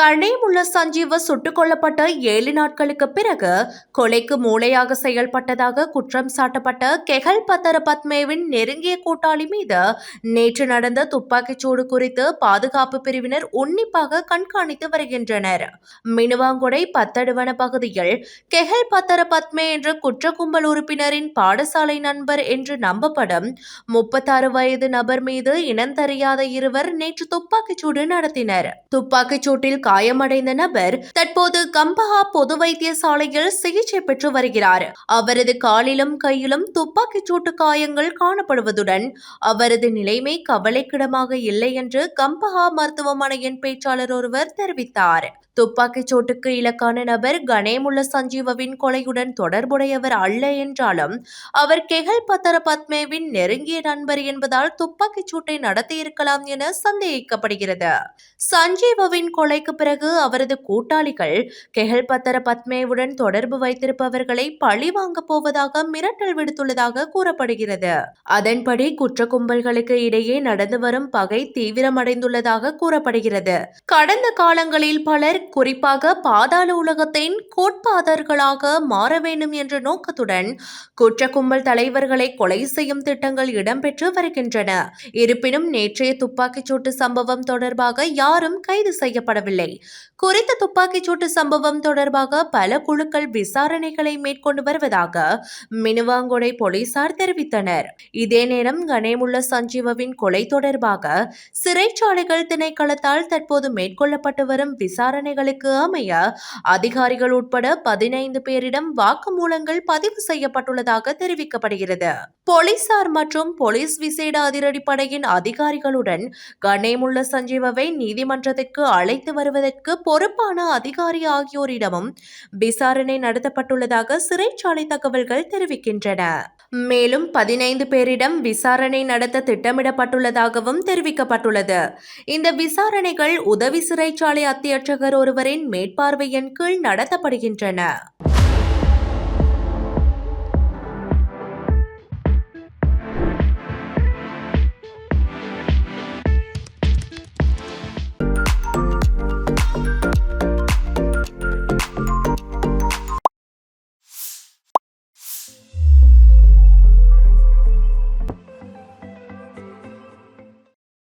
கண்ணேமுள்ள சஞ்சீவ சுட்டுக் கொல்லப்பட்ட ஏழு நாட்களுக்கு பிறகு கொலைக்கு மூளையாக செயல்பட்டதாக குற்றம் சாட்டப்பட்ட கெகல் பத்தர பத்மேவின் நெருங்கிய கூட்டாளி மீது நேற்று நடந்த துப்பாக்கிச்சூடு குறித்து பாதுகாப்பு பிரிவினர் உன்னிப்பாக கண்காணித்து வருகின்றனர். மினுவாங்குடை பத்தடுவன பகுதியில் கெஹல் பத்தர பத்மே என்ற குற்ற கும்பல் உறுப்பினரின் பாடசாலை நண்பர் என்று நம்பப்படும் முப்பத்தாறு வயது நபர் மீது இனந்தறியாத இருவர் நேற்று துப்பாக்கிச்சூடு நடத்தினர். துப்பாக்கிச் சூட்டில் காயமடைந்த நபர் தற்போது கம்பஹா பொது வைத்தியசாலையில் சிகிச்சை பெற்று வருகிறார். அவரது காலிலும் கையிலும் துப்பாக்கிச் சூட்டு காயங்கள் காணப்படுவதுடன் அவரது நிலைமை கவலைக்கிடமாக இல்லை என்று கம்பஹா மருத்துவமனையின் பேச்சாளர் ஒருவர் தெரிவித்தார். துப்பாக்கிச் சூட்டுக்கு இலக்கான நபர் கணேமுள்ள சஞ்சீவவின் கொலையுடன் தொடர்புடையவர் அல்ல என்றாலும் அவர் கெகல் பத்தர பத்மேவின் நெருங்கிய நண்பர் என்பதால் துப்பாக்கிச் சூட்டை நடத்தியிருக்கலாம் என சந்தேகிக்கப்படுகிறது. சஞ்சீவவின் கொலைக்கு பிறகு அவரது கூட்டாளிகள் கெஹல் பத்தர பத்மேவுடன் தொடர்பு வைத்திருப்பவர்களை பழி வாங்கப் போவதாக மிரட்டல் விடுத்துள்ளதாக கூறப்படுகிறது. அதன்படி குற்ற கும்பல்களுக்கு இடையே நடந்து வரும் பகை தீவிரமடைந்துள்ளதாக கூறப்படுகிறது. கடந்த காலங்களில் பலர் குறிப்பாக பாதாள உலகத்தின் கோட்பாதர்களாக மாற வேண்டும் என்ற நோக்கத்துடன் குற்ற கும்பல் தலைவர்களை கொலை செய்யும் திட்டங்கள் இடம்பெற்று வருகின்றன. இருப்பினும் நேற்றைய துப்பாக்கிச்சூட்டு சம்பவம் தொடர்பாக யாரும் கைது செய்யப்படவில்லை. குறித்த துப்பாக்கிச்சூட்டு சம்பவம் தொடர்பாக பல குழுக்கள் விசாரணைகளை மேற்கொண்டு வருவதாக மினுவாங்கொடை போலீசார் தெரிவித்தனர். இதே நேரம் கணேமுள்ள சஞ்சீவவின் கொலை தொடர்பாக சிறைச்சாலைகள் திணைக்களத்தால் தற்போது மேற்கொள்ளப்பட்டு வரும் விசாரணைகளுக்கு அமைய அதிகாரிகள் உட்பட பதினைந்து பேரிடம் வாக்குமூலங்கள் பதிவு செய்யப்பட்டுள்ளதாக தெரிவிக்கப்படுகிறது. போலீசார் மற்றும் போலீஸ் விசேட அதிரடிப்படையின் அதிகாரிகளுடன் கணேமுள்ள சஞ்சீவவை நீதிமன்றத்திற்கு அழைத்து வரும் வருவதற்கு பொறுப்பான அதிகாரி ஆகியோரிடமும் விசாரணை நடத்தப்பட்டுள்ளதாக சிறைச்சாலை தகவல்கள் தெரிவிக்கின்றன. மேலும் பதினைந்து பேரிடம் விசாரணை நடத்த திட்டமிடப்பட்டுள்ளதாகவும் தெரிவிக்கப்பட்டுள்ளது. இந்த விசாரணைகள் உதவி சிறைச்சாலை அத்தியட்சகர் ஒருவரின் மேற்பார்வையின் கீழ் நடத்தப்படுகின்றன.